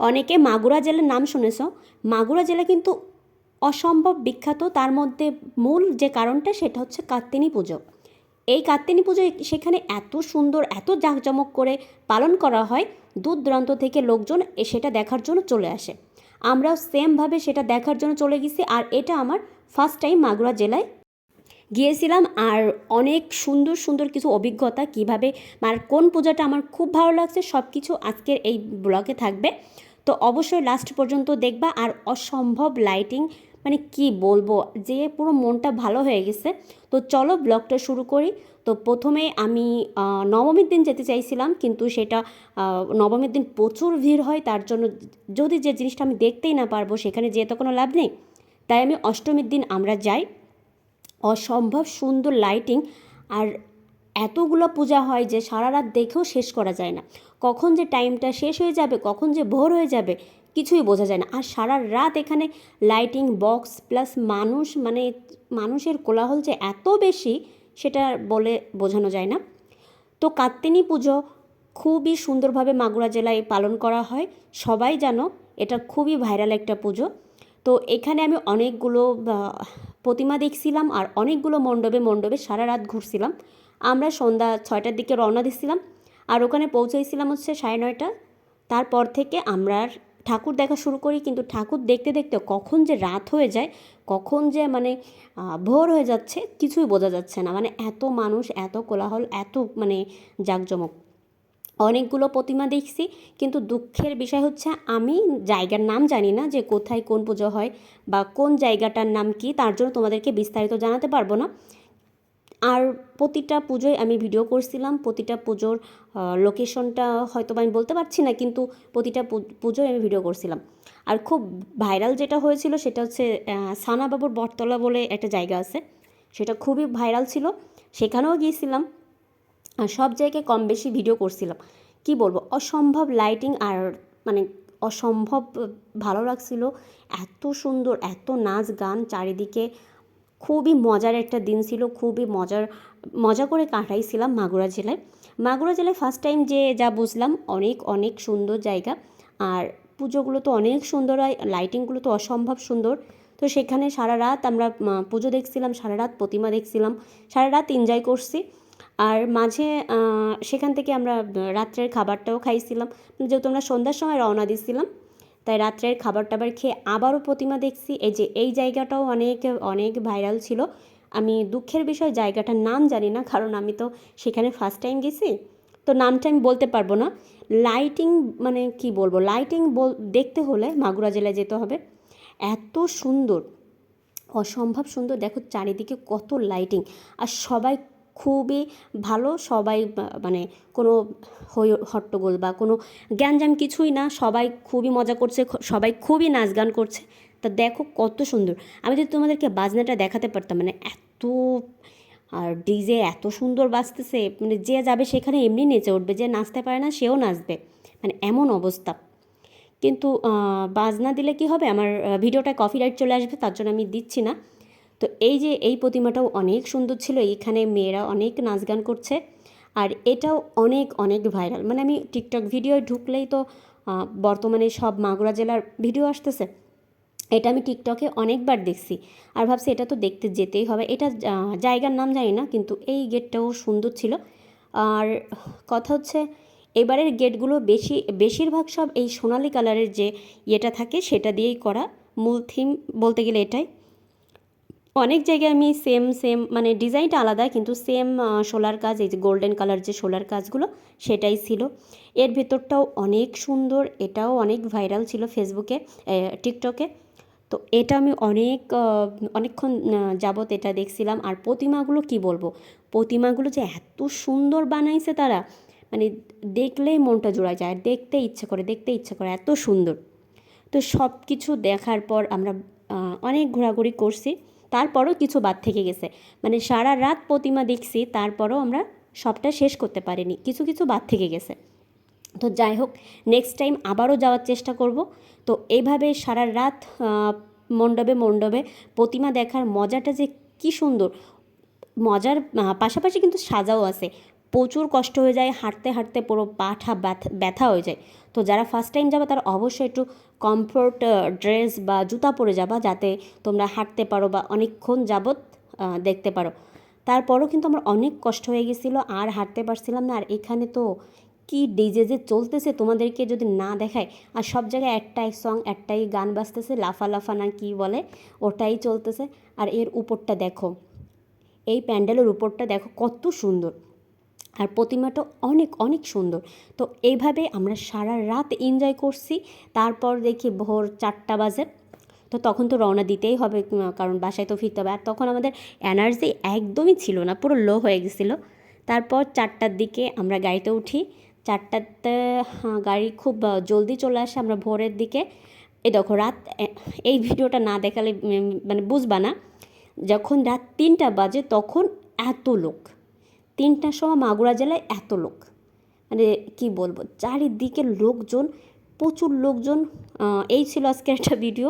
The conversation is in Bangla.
অনেকে মাগুরা জেলার নাম শুনেছ? মাগুরা জেলা কিন্তু অসম্ভব বিখ্যাত। তার মধ্যে মূল যে কারণটা সেটা হচ্ছে কাত্তিনী পুজো। এই কাত্তিনী পুজো সেখানে এত সুন্দর, এত জাঁকজমক করে পালন করা হয়, দূর দূরান্ত থেকে লোকজন সেটা দেখার জন্য চলে আসে। আমরাও সেমভাবে সেটা দেখার জন্য চলে গেছি আর এটা আমার ফার্স্ট টাইম মাগুরা জেলায় গিয়েছিলাম। আর অনেক সুন্দর সুন্দর কিছু অভিজ্ঞতা, কীভাবে মানে কোন পূজাটা আমার খুব ভালো লাগছে সব কিছু আজকের এই ব্লগে থাকবে। তো অবশ্যই লাস্ট পর্যন্ত দেখবা আর অসম্ভব লাইটিং মানে কি বলব, যে পুরো মনটা ভালো হয়ে গেছে। তো চলো ব্লগটা শুরু করি। তো প্রথমে আমি নবমীর দিন যেতে চাইছিলাম, কিন্তু সেটা নবমীর দিন প্রচুর ভিড় হয়, তার জন্য যদি যে জিনিসটা আমি দেখতেই না পারব, সেখানে যেয়ে তো কোনো লাভ নেই। তাই আমি অষ্টমীর দিন আমরা যাই। অসম্ভব সুন্দর লাইটিং আর এতগুলো পূজা হয় যে সারা রাত দেখেও শেষ করা যায় না। কখন যে টাইমটা শেষ হয়ে যাবে, কখন যে ভোর হয়ে যাবে, কিছুই বোঝা যায় না। আর সারা রাত এখানে লাইটিং বক্স প্লাস মানুষ মানে মানুষের কোলাহল যে এত বেশি, সেটা বলে বোঝানো যায় না। তো কাত্তিনী পুজো খুবই সুন্দরভাবে মাগুরা জেলায় পালন করা হয়। সবাই জানো, এটা খুবই ভাইরাল একটা পুজো। তো এখানে আমি অনেকগুলো প্রতিমা দেখছিলাম আর অনেকগুলো মণ্ডপে মণ্ডপে সারা রাত ঘুরছিলাম। আমরা সন্ধ্যা ছয়টার দিকে রওনা দিচ্ছিলাম আর ওখানে পৌঁছাইছিলাম হচ্ছে সাড়ে নয়টা। তারপর থেকে আমরা ঠাকুর দেখা শুরু করি, কিন্তু ঠাকুর দেখতে দেখতে কখন যে রাত হয়ে যায়, কখন যে মানে ভোর হয়ে যাচ্ছে কিছুই বোঝা যাচ্ছে না। মানে এত মানুষ, এত কোলাহল, এত মানে জাঁকজমক। অনেকগুলো প্রতিমা দেখছি, কিন্তু দুঃখের বিষয় হচ্ছে আমি জায়গার নাম জানি না যে কোথায় কোন পুজো হয় বা কোন জায়গাটার নাম কি, তার জন্য তোমাদেরকে বিস্তারিত জানাতে পারব না। আর প্রতিটা পুজোয় আমি ভিডিও করছিলাম, প্রতিটা পুজোর লোকেশনটা হয়তো আমি বলতে পারছি না, কিন্তু প্রতিটা পুজোয় আমি ভিডিও করছিলাম। আর খুব ভাইরাল যেটা হয়েছিল সেটা হচ্ছে সানাবাবুর বটতলা বলে একটা জায়গা আছে, সেটা খুবই ভাইরাল ছিল, সেখানেও গিয়েছিলাম, আর সব জায়গায় কম বেশি ভিডিও করছিলাম। কি বলব, অসম্ভব লাইটিং আর মানে অসম্ভব ভালো লাগছিল, এত সুন্দর, এত নাচ গান চারিদিকে খুবই মজার একটা দিন ছিল, খুবই মজার, মজা করে কাটাইছিলাম মাগুরা জেলায়। মাগুরা জেলায় ফার্স্ট টাইম যে যা বুঝলাম, অনেক অনেক সুন্দর জায়গা। আর পুজোগুলো তো অনেক সুন্দর হয় লাইটিংগুলো তো অসম্ভব সুন্দর। তো সেখানে সারা রাত আমরা পুজো দেখছিলাম, সারা রাত প্রতিমা দেখছিলাম, সারা রাত এনজয় করছি। আর মাঝে সেখান থেকে আমরা রাত্রের খাবারটাও খাইছিলাম। যেহেতু আমরা সন্ধ্যার সময় রওনা দিচ্ছিলাম তাই রাত্রের খাবার টাবার খেয়ে আবারও প্রতিমা দেখছি। এই যে, এই জায়গাটাও অনেক অনেক ভাইরাল ছিল। আমি দুঃখের বিষয়, জায়গাটার নাম জানি না, কারণ আমি তো সেখানে ফার্স্ট টাইম গেছি। তো নামটা আমি বলতে পারব না। লাইটিং মানে কি বলব? লাইটিং বল, দেখতে হলে মাগুরা জেলায় যেতে হবে। এত সুন্দর, অসম্ভব সুন্দর। দেখো চারিদিকে কত লাইটিং আর সবাই খুবই ভালো সবাই মানে কোনো হই হট্টগোল বা কোনো জ্ঞানজাম কিছুই না সবাই খুবই মজা করছে সবাই খুবই নাচ গান করছে। তা দেখো কত সুন্দর। আমি যদি তোমাদেরকে বাজনাটা দেখাতে পারতাম মানে এত আর ডিজে এত সুন্দর বাজতেছে মানে যে যাবে সেখানে এমনি নেচে উঠবে যে নাচতে পারে না সেও নাচবে মানে এমন অবস্থা। কিন্তু বাজনা দিলে কি হবে? আমার আহ, ভিডিওটা কপিরাইট চলে আসবে তার জন্য আমি দিচ্ছি না। তো এই যে এই প্রতিমাটাও অনেক সুন্দর ছিল এখানে মেয়েরা অনেক নাচ গান করছে আর এটাও অনেক অনেক ভাইরাল। মানে আমি টিকটক ভিডিও ঢুকলেই তো বর্তমানে সব মাগুরা জেলার ভিডিও আসতেছে। এটা আমি টিকটকে অনেকবার দেখছি আর ভাবছি এটা তো দেখতে যেতেই হবে। এটা জায়গার নাম জানি না, কিন্তু এই গেটটাও সুন্দর ছিল। আর কথা হচ্ছে এবারের গেটগুলো বেশি, বেশিরভাগ সব এই সোনালি কালারের যে ইয়েটা থাকে সেটা দিয়েই করা। মূল থিম বলতে গেলে এটাই। অনেক জায়গায় আমি সেম সেম মানে ডিজাইনটা আলাদা, কিন্তু সেম শোলার কাজ, এই যে গোল্ডেন কালার যে শোলার কাজগুলো, সেটাই ছিল। এর ভেতরটাও অনেক সুন্দর, এটাও অনেক ভাইরাল ছিল ফেসবুকে টিকটকে তো এটা আমি অনেক অনেকক্ষণ যাবত এটা দেখছিলাম। আর প্রতিমাগুলো কি বলব? প্রতিমাগুলো যে এত সুন্দর বানাইছে তারা মানে দেখলেই মনটা জোড়া যায়। দেখতে ইচ্ছে করে, দেখতে ইচ্ছে করে, এত সুন্দর। তো সব কিছু দেখার পর আমরা অনেক ঘোরাঘুরি করছি। তারপরও কিছু বাদ থেকে গেছে। মানে সারা রাত প্রতিমা দেখছি, তারপরও আমরা সবটা শেষ করতে পারিনি। কিছু কিছু বাদ থেকে গেছে। তো যাই হোক নেক্সট টাইম আবারও যাওয়ার চেষ্টা করব। তো এইভাবে সারা রাত মণ্ডপে মণ্ডপে প্রতিমা দেখার মজাটা যে কি সুন্দর। মজার পাশাপাশি কিন্তু সাজাও আছে। প্রচুর কষ্ট হয়ে যায়, হাঁটতে হাঁটতে পুরো পাঠা ব্যথা হয়ে যায়। তো যারা ফার্স্ট টাইম যাবে, তারা অবশ্যই একটু কমফোর্ট ড্রেস বা জুতা পরে যাবা যাতে তোমরা হাঁটতে পারো বা অনেকক্ষণ যাবৎ দেখতে পারো। তারপরও কিন্তু আমার অনেক কষ্ট হয়ে গেছিল, আর হাঁটতে পারছিলাম না। আর এখানে তো কি ডিজে যে চলতেছে তোমাদেরকে যদি না দেখায়, আর সব জায়গায় একটাই সং একটাই গান বাজতেছে লাফা লাফা না কি বলে, ওটাই চলতেছে। আর এর উপরটা দেখো, এই প্যান্ডেলের উপরটা দেখো কত সুন্দর। আর প্রতিমাটা অনেক অনেক সুন্দর। তো এইভাবে আমরা সারা রাত এনজয় করছি। তারপর দেখি ভোর চারটা বাজে। তো তখন তো রওনা দিতেই হবে কারণ বাসায় তো ফিরতে হবে। আর তখন আমাদের এনার্জি একদমই ছিল না পুরো লো হয়ে গেছিল। তারপর চারটার দিকে আমরা গাড়িতে উঠি। চারটাতে হ্যাঁ, গাড়ি খুব জলদি চলে আসে আমরা ভোরের দিকে। এই দেখো রাত এই ভিডিওটা না দেখালে মানে বুঝবা না। যখন রাত তিনটা বাজে তখন এত লোক। তিনটার সময় মাগুরা জেলায় এত লোক। মানে কি বলব, চারিদিকে লোকজন, প্রচুর লোকজন এই ছিল আজকের একটা ভিডিও